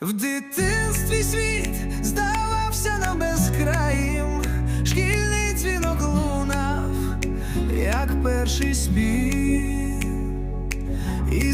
В дитинстві світ здавався нам безкраїм, шкільний дзвінок лунав, як перший спів. І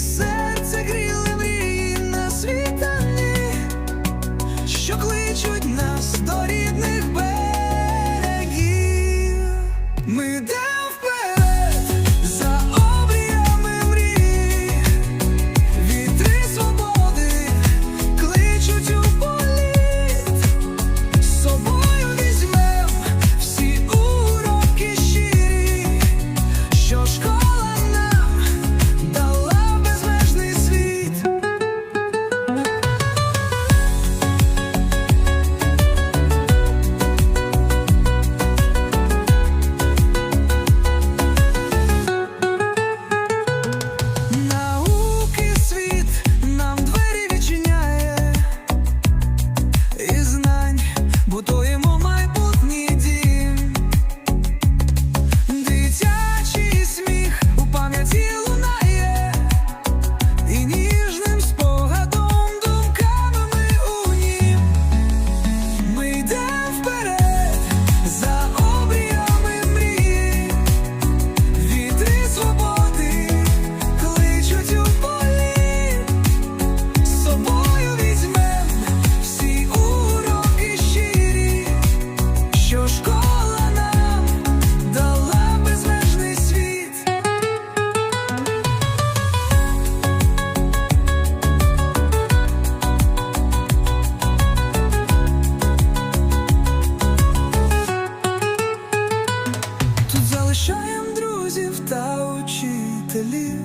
учителів,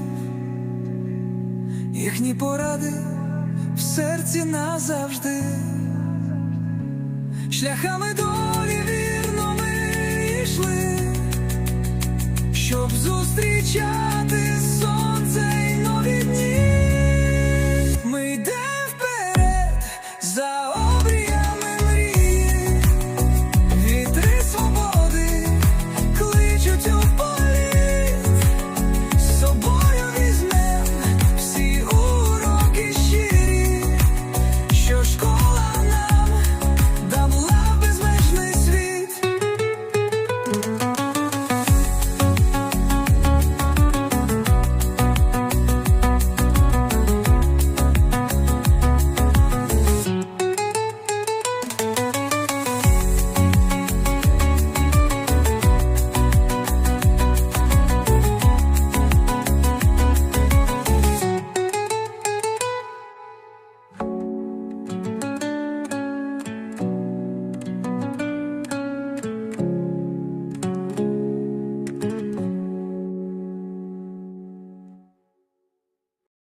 їхні поради в серці назавжди, шляхами долі вірно ми йшли, щоб зустрічати сон.